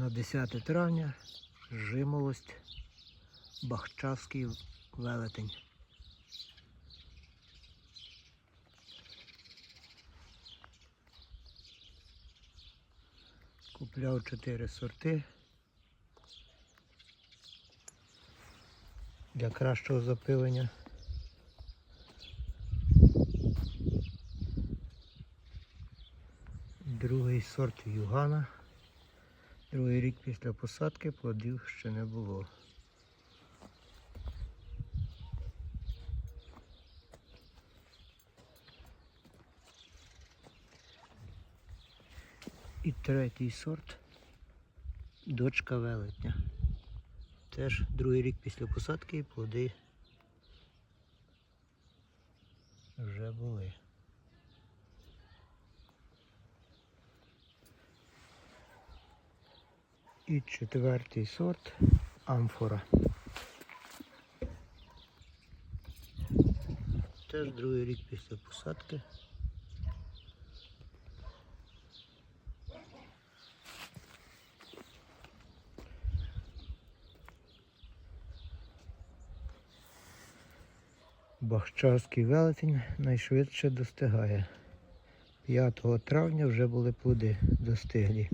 На 10 травня жимолость Бахчавський велетень. Купляв 4 сорти для кращого запилення. Другий сорт Югана. Другий рік після посадки плодів ще не було. І третій сорт дочка велетня. Теж другий рік після посадки і плоди вже були. І четвертий сорт амфора. Теж другий рік після посадки. Бахчарський велетень найшвидше достигає. 5 травня вже були плоди достиглі.